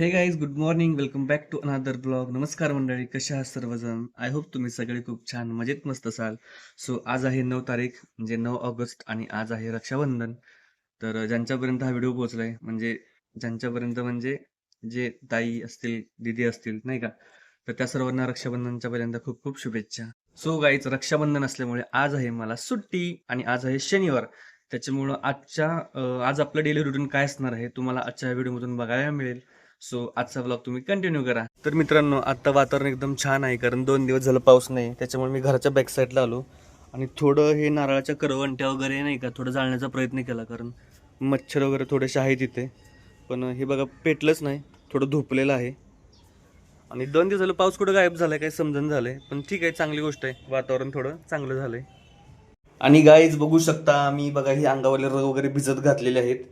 Hey guys good morning welcome back to another blog नमस्कार मंडळी कशा आहात सर्वजण? आय होप तुम्ही सगळे खूप छान मजेत मस्त असाल. सो आज आहे नऊ तारीख म्हणजे नऊ ऑगस्ट आणि आज आहे रक्षाबंधन. तर ज्यांच्यापर्यंत हा व्हिडिओ पोहोचलाय म्हणजे ज्यांच्यापर्यंत म्हणजे जे ताई असतील दिदी असतील नाही का? तर त्या सर्वांना रक्षाबंधनच्या पर्यंत खूप खूप शुभेच्छा. सो गाईज रक्षाबंधन असल्यामुळे आज आहे मला सुट्टी आणि आज आहे शनिवार. त्याच्यामुळं आजच्या आज आपलं डेली रुटीन काय असणार आहे तुम्हाला आजच्या व्हिडिओमधून बघायला मिळेल. सो आजचा ब्लॉग तुम्ही कंटिन्यू करा. तर मित्रांनो आत्ता वातावरण एकदम छान आहे कारण दोन दिवस झालं पाऊस नाही. त्याच्यामुळे मी घराच्या बॅक साईडला आलो. आणि थोडं हे नारळाच्या करवंट्या वगैरे नाही का थोडं जाळण्याचा प्रयत्न केला कारण मच्छर वगैरे थोडेसे आहेत तिथे. पण हे बघा पेटलंच नाही थोडं धुपलेलं आहे. आणि दोन दिवस झालं पाऊस कुठं गायब झालाय काही समजून झालंय. पण ठीक आहे चांगली गोष्ट आहे. वातावरण थोडं चांगलं झालंय. आणि गाईज बघू शकता मी बघा ही अंगावरले रग वगैरे भिजत घातलेले आहेत.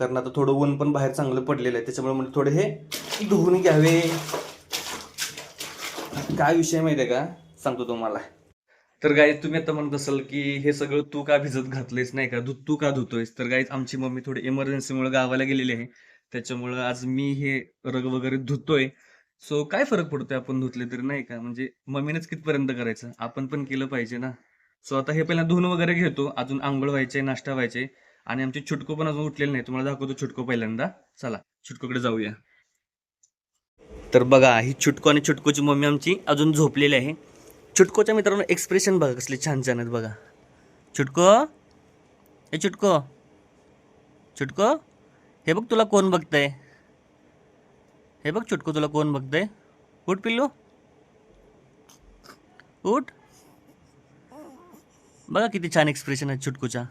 कारण आता थोडं ऊन पण बाहेर चांगलं पडलेलं आहे. त्याच्यामुळे म्हणजे थोडे हे धुवून घ्यावे. काय विषय माहिती आहे का? सांगतो तुम्हाला. तर गाईज तुम्ही आता म्हणत असाल की हे सगळं तू का भिजत घातलंयस? नाही का? तू का धुतोयस? तर गाईज आमची मम्मी थोडी इमर्जन्सीमुळे गावाला गेलेली आहे. त्याच्यामुळं आज मी हे रग वगैरे धुतोय. सो काय फरक पडतोय आपण धुतले तरी? नाही का? म्हणजे मम्मीनेच कितपर्यंत करायचं? आपण पण केलं पाहिजे ना. सो आता हे पहिला धुवून वगैरे घेतो. अजून आंघोळ व्हायचे नाश्ता व्हायचे आणि आमची छुटको पण अजून उठलेले नाही तुम्हाला दाखवतो छुटको पहिल्यांदा. चला छुटकोकडे जाऊया. तर बघा ही छुटको आणि छुटकोची मम्मी आमची अजून झोपलेली आहे. छुटकोच्या मित्रांनो एक्सप्रेशन बघा कसले छान छान आहेत बघा. छुटको? हे छुटको. छुटको? हे बघ तुला कोण बघतंय? हे बघ छुटको तुला कोण बघतंय? उठ पिल्लू. उठ. बघा किती छान एक्सप्रेशन आहे छुटकूच्या.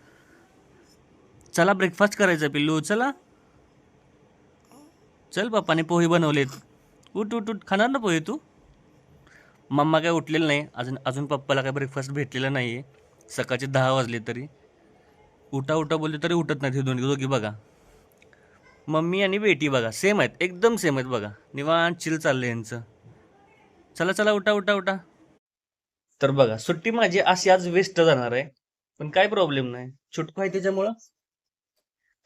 चला ब्रेकफास्ट करायचा पिल्लू. चला. चल पप्पाने पोहे बनवलेत. उठ उठ उठ. खाणार ना पोहे तू? मम्मा काय उठलेलं नाही. अजून अजून पप्पाला काय ब्रेकफास्ट भेटलेला नाही आहे सकाळचे दहा वाजले तरी. उठा उठा बोलले तरी उठत नाहीत हे दोन्ही दोघी बघा. मम्मी आणि बेटी बघा. सेम आहेत. एकदम सेम आहेत बघा. निवांत चिल चाललं यांचं. चला चला उठा उठा उठा. तर बघा सुट्टी माझी अशी आज वेस्ट जाणार आहे. पण काय प्रॉब्लेम नाही. छुटको आहे त्याच्यामुळं.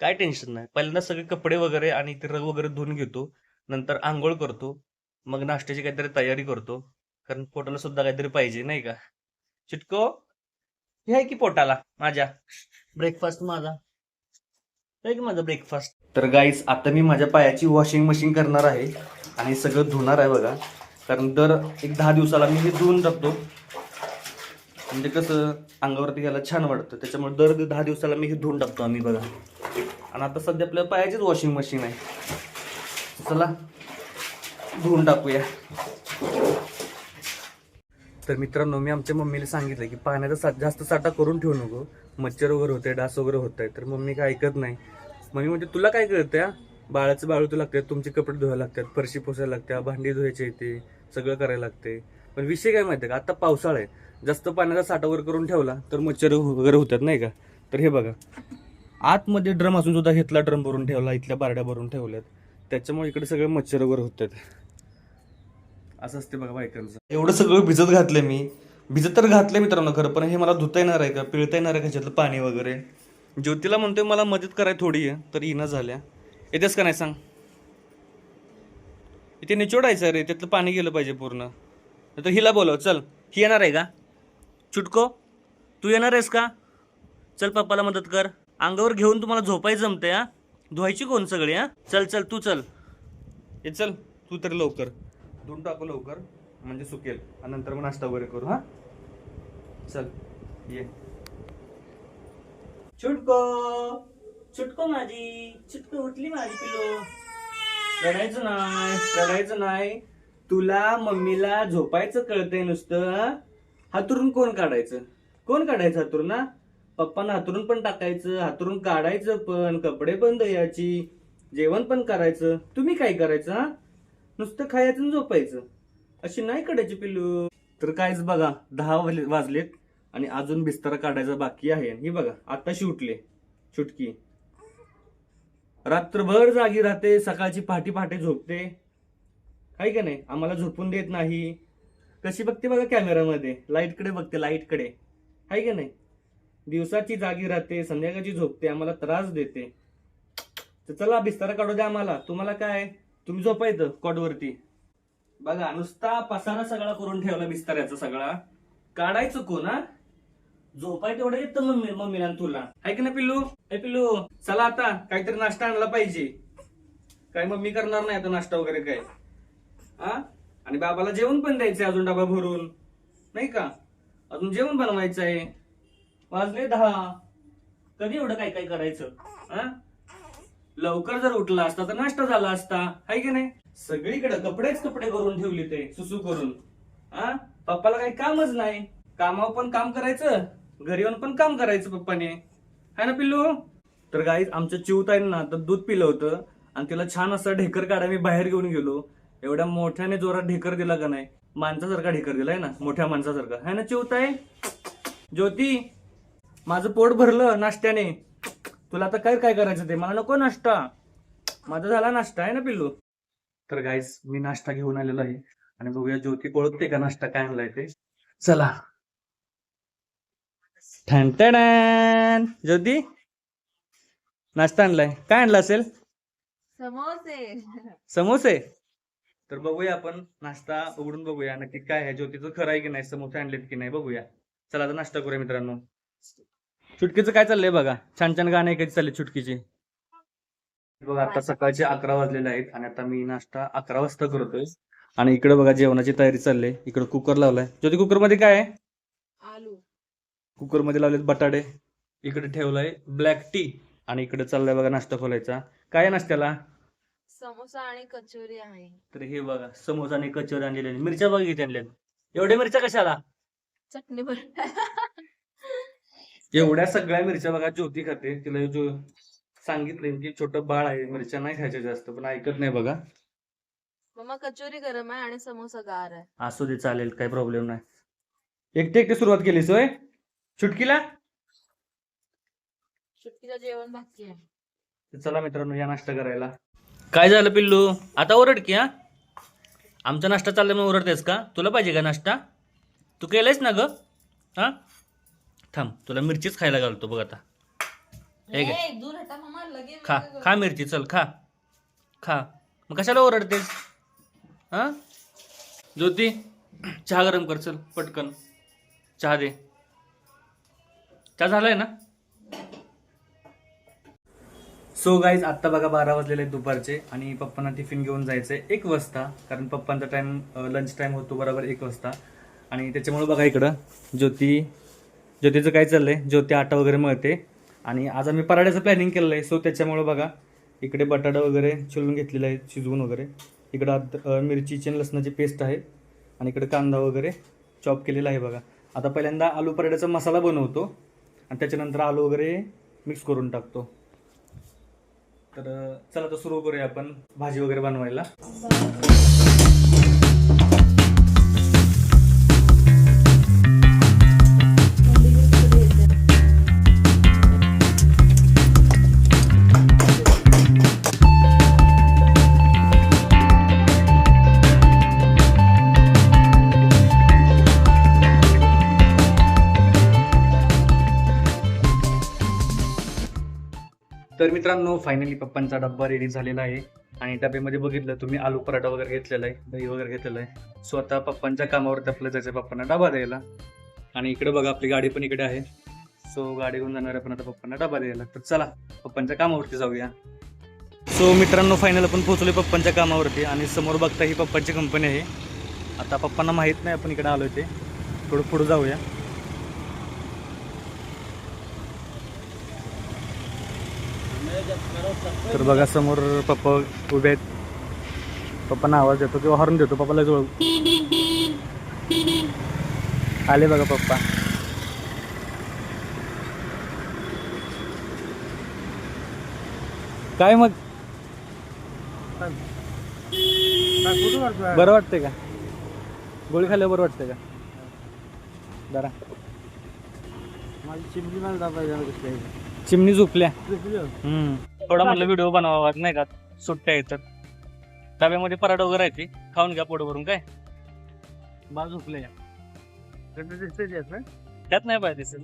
काय टेन्शन नाही. पहिल्यांदा सगळे कपडे वगैरे आणि ते रग वगैरे धुवून घेतो. नंतर आंघोळ करतो. मग नाश्त्याची काहीतरी तयारी करतो. कारण पोटाला सुद्धा काहीतरी पाहिजे नाही का? चिटको? हे आहे की पोटाला? माझ्या? ब्रेकफास्ट माझा. आहे की माझा ब्रेकफास्ट तर गाईज आता मी माझ्या पायाची वॉशिंग मशीन करणार आहे. आणि सगळं धुणार आहे बघा. कारण दर एक दहा दिवसाला मी हे धुवून टाकतो. म्हणजे कसं अंगावरती घ्यायला छान वाटतं. त्याच्यामुळे दर दहा दिवसाला मी हे धुवून टाकतो आम्ही बघा. आणि आता सध्या आपल्याला पायाचीच वॉशिंग मशीन आहे. चला धुवून टाकूया. तर मित्रांनो मी आमच्या मम्मीला सांगितलं की पाण्याचा सा जास्त साठा करून ठेवू नको. मच्छर वगैरे होते डास वगैरे होत आहे तर मम्मी काय ऐकत नाही. मम्मी म्हणजे तुला काय कळतं या बाळाचं बाळूतू लागतात तुमचे कपडे धुवायला लागतात फरशी पोसायला लागत्या भांडी धुवायचे येते सगळं करायला लागते. पण विषय काय माहिती का? आता पावसाळा आहे. जास्त पाण्याचा साठा वगैरे करून ठेवला तर मच्छर वगैरे होतात नाही का? तर हे बघा. आतमध्ये ड्रम असून सुद्धा घेतला ड्रम भरून ठेवला इथल्या बारड्या भरून ठेवल्यात. त्याच्यामुळे इकडे सगळे मच्छर वगैरे होतात असं असते बघा बायकांचं. एवढं सगळं भिजत घातलंय मी. भिजत तर घातलंय मित्रांनो खरं पण हे मला धुता येणार आहे का पिळता येणार आहे का ह्याच्यातलं पाणी वगैरे? ज्योतीला म्हणतोय मला मदत कराय थोडी आहे. तर इना झाल्या. येतेस का नाही सांग. इथे निचोडायचं रे त्यातलं पाणी गेलं पाहिजे पूर्ण. तर हिला बोलव. चल ही येणार आहे का? चुटको तू येणार आहेस का? चल पप्पाला मदत कर. अंगावर घेऊन तुम्हाला झोपायचं जमते हा? धुवायची कोण सगळी हा? चल चल तू चल. हे चल तू तर लवकर. धुवून टाकू लवकर म्हणजे सुकेल. आणि नंतर मग नाश्ता वगैरे करू हा? चल ये. चुटको चुटको माझी चुटको उठली माझी पिलो रडायचं नाही रडायचं नाही. तुला मम्मीला झोपायचं कळतंय नुसतं. हा? हातरून कोण काढायचं? कोण काढायचं हातरून ना पप्पांना हातरून पण टाकायचं हातरून काढायचं पण कपडे पण द्यायची जेवण पण करायचं. तुम्ही काय करायचं हा? नुसतं खायचं झोपायचं. अशी नाही काढायची पिल्लू. तर कायच बघा दहा वाजलेत आणि अजून बिस्तारा काढायचा बाकी आहे. ही बघा आता उठले. चुटकी. रात्रभर जागी राहते सकाळची पहाटे पहाटे झोपते. आहे का नाही? आम्हाला झोपून देत नाही. कशी बघते बघा कॅमेरामध्ये लाईटकडे बघते लाईटकडे आहे का नाही? दिवसाची जागी राहते संध्याकाळची झोपते आम्हाला त्रास देते. तर चला बिस्तारा काढू द्या आम्हाला. तुम्हाला काय तुम्ही झोपा इथं कॉटवरती बघा नुसता पसारा सगळा करून ठेवला बिस्ताऱ्याचा सगळा. काढायचं कोण हा? झोपाय तेवढं येतं मम्मी मम्मीला तुला. ऐक ना पिल्लू? ऐ पिल्लू चला आता काहीतरी नाश्ता आणला पाहिजे. काय मम्मी करणार नाही आता नाश्ता वगैरे काय? हा? आणि बाबाला जेवण पण द्यायचंय अजून डबा भरून. नाही का? अजून जेवण बनवायचं आहे वाजले दहा. कधी एवढं काय काय करायचं? हा? लवकर जर उठला असता तर नाश्ता झाला असता हाय की नाही? सगळीकडे कपडेच कपडे करून ठेवले ते सुसू करून. हा? पप्पाला काही कामच नाही. कामावर पण काम करायचं घरी येऊन पण काम करायचं पप्पाने. हाय ना पिल्लू? तर गाईज आमच्या चिवताईंना तर दूध पिलं होतं. आणि तिला छान असं ढेकर काढा मी बाहेर घेऊन गेलो. एवढ्या मोठ्याने जोरात ढेकर दिला का नाही? माणसासारखा ढेकर दिलाय ना मोठ्या माणसासारखा. हाय ना चिवताय ज्योती? माझं पोट भरलं नाश्त्याने. तुला आता काय काय करायचं ते? मला नको नाश्ता. माझा झाला नाश्ता आहे ना पिल्लू? तर गाईज मी नाश्ता घेऊन आलेलो आहे. आणि बघूया ज्योती ओळखते का नाश्ता? काय आणलाय ते? चला. ज्योती? नाश्ता आणलाय. काय आणला असेल? समोसे. समोसे? तर बघूया आपण नाश्ता उघडून बघूया. नक्की काय आहे? ज्योतीचं खरं आहे की नाही? समोसे आणलेत की नाही? बघूया. चला आता नाश्ता करूया मित्रांनो. चुटकीचं काय चाललंय बघा? छान छान गाणे कधी चालले चुटकीचे. बघा आता सकाळचे अकरा वाजलेले आहेत आणि आता मी नाश्ता अकरा वाजता करतोय. आणि इकडे बघा जेवणाची तयारी चालली. आहे इकडे कुकर लावलाय. ज्योती कुकरमध्ये काय आहे? आलू. कुकरमध्ये लावलेत बटाटे. इकडे ठेवलाय ब्लॅक टी. आणि इकडे चाललाय बघा नाश्ता खोलायचा. काय आहे नाश्त्याला? समोसा आणि कचोरी आहे. तर हे बघा समोसा आणि कचोरी आणलेले. मिरच्या बघा किती आणल्यात. एवढ्या मिरच्या कशाला? चटणी एवढ्या सगळ्या मिरच्या बघा ज्योती खाते. तिला जो सांगितलंय की छोटं बाळ आहे मिरच्या नाही खायच्या जास्त पण ऐकत नाही बघा. मम्मा कचोरी गरम आहे आणि समोसा गार आहे. असू दे चालेल काही प्रॉब्लेम नाही. एकटे एकटे सुरुवात केलीस होय? चुटकीला? सुट्टीचं जेवण बाकी आहे. तर चला मित्रांनो या नाश्ता करायला. काय झालं पिल्लू? आता ओरड की हा? आमचा नाश्ता चालला म्हणून ओरडतेस का? तुला पाहिजे का नाश्ता? तू केलायस ना ग? हा? थांब तुला मिरचीच खायला घालतो बघ आता. हे घे. ए, दूर हटा मम्मा लगेच खा खा मिरची चल खा. खा. मग कशाला ओरडतेस? हा? ज्योती चहा गरम कर चल पटकन. चहा दे. चहा झालाय ना? सो गाईज आत्ता बघा बारा वाजलेले आहेत दुपारचे आणि पप्पांना टिफिन घेऊन जायचंय एक वाजता कारण पप्पांचा टाइम लंच टाइम होतो बरोबर एक वाजता. आणि त्याच्यामुळे बघा इकडं ज्योती ज्योतीचं काय चाललं आहे ज्योती आटा वगैरे मळते. आणि आज आम्ही पराठ्याचं प्लॅनिंग केलेलं आहे. सो त्याच्यामुळं बघा इकडे बटाटा वगैरे चिरून घेतलेला आहे शिजवून वगैरे. इकडं अद- मिरचीची आणि लसणाची पेस्ट आहे. आणि इकडे कांदा वगैरे चॉप केलेला आहे बघा. आता पहिल्यांदा आलू पराठ्याचा मसाला बनवतो. आणि त्याच्यानंतर आलू वगैरे मिक्स करून टाकतो. तर चला तर सुरू करूया आपण भाजी वगैरे बनवायला. तर मित्रांनो फायनली पप्पांचा डब्बा रेडी झालेला आहे. आणि डब्यामध्ये बघितलं तुम्ही आलू पराठा वगैरे घेतलेला आहे दही वगैरे घेतलेलं आहे. स्वतः पप्पांच्या कामावर आपलं जायचं पप्पांना डबा द्यायला. आणि इकडे बघा आपली गाडी पण इकडे आहे. सो गाडी घेऊन जाणार आपण आता पप्पांना डबा द्यायला. तर चला पप्पांच्या कामावरती जाऊया. सो मित्रांनो फायनल आपण पोहोचलोय पप्पांच्या कामावरती. आणि समोर बघता ही पप्पांची कंपनी आहे. आता पप्पांना माहीत नाही आपण इकडे आलो ते. थोडं पुढे जाऊया. तर बघा समोर पप्पा उभे आहेत. पप्पांना आवाज देतो किंवा हॉर्न देतो पप्पाला जवळ आले बघा पप्पा. काय मग? बरं वाटतंय का? गोळी खाल्ल्यावर बरं वाटतंय का? जरा. माझी चिमणी मला दाबायला चिमणी झोपल्या. हम्म. थोडा म्हटलं व्हिडिओ बनवावा नाही का? सुट्ट्या येतात डब्यामध्ये पराठा वगैरे आहे ती. खाऊन घ्या पोट भरून काय? बाळ झोपले दिसते तेच ना? त्यात नाही पाहिजे दिसेल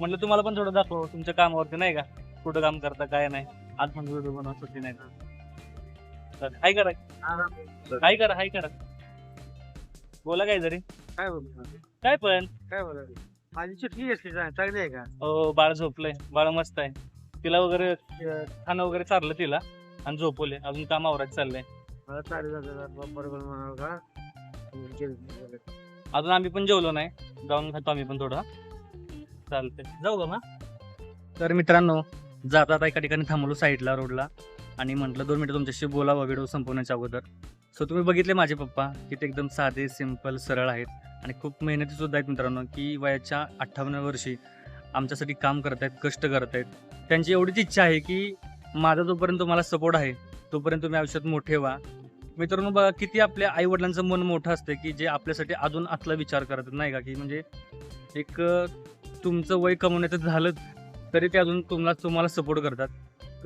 म्हटलं तुम्हाला पण थोडं दाखव तुमच्या कामावरती नाही का? कुठं काम करता काय नाही. आज पण व्हिडिओ बनवा सुट्टी नाही तर. हाय करा. हाय करा हाय करा. बोला काय जरी काय बोलतो काय पण? काय बोलायचं माझी चिठ्ठी चांग- चांगली आहे का? ओ बाळ झोपलंय. बाळ मस्त आहे. तिला वगैरे अं, खाणं वगैरे चारलं तिला. आणि झोपवले अजून काम आवरायचं चाललंय. मला चालेल जातं बरोबर म्हणाल का? अजून आम्ही पण जेवलो नाही. जाऊन खातो आम्ही पण थोडं. चालतंय. जाऊ का मग. तर मित्रांनो जातात एका ठिकाणी थांबलो साईडला रोडला. आणि म्हटलं दोन मिनिटं तुमच्याशी बोलावं व्हिडिओ संपवण्याच्या अगोदर. सो तुम्ही बघितले माझे पप्पा की ते एकदम साधे सिंपल सरळ आहेत. आणि खूप मेहनती सुद्धा आहेत मित्रांनो की वयाच्या अठ्ठावन्न वर्षी आमच्यासाठी काम करत आहेत कष्ट करत आहेत. त्यांची एवढीच इच्छा आहे की माझा जोपर्यंत मला सपोर्ट आहे तोपर्यंत तुम्ही आयुष्यात मोठे व्हा. मित्रांनो बघा किती आपल्या आई वडिलांचं मन मोठं असतं की जे आपल्यासाठी अजून आतला विचार करत नाही का? की म्हणजे एक तुमचं वय कमवण्याचं झालं तरी ते अजून तुम्हाला तुम्हाला सपोर्ट करतात.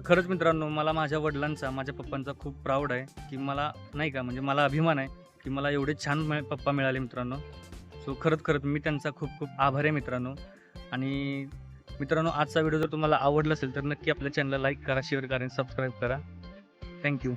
खरंच मित्रांनो मला माझ्या वडिलांचा माझ्या पप्पांचा खूप प्राऊड आहे की मला नाही का? म्हणजे मला अभिमान आहे. की मला एवढे छान पप्पा मिळाले मित्रांनो. सो खरंच खरंच मी त्यांचा खूप खूप आभार आहे मित्रांनो. आणि मित्रांनो आजचा व्हिडिओ जर तुम्हाला आवडला असेल तर नक्की आपल्या चॅनलला लाईक करा शेअर करा आणि सबस्क्राईब करा. थँक्यू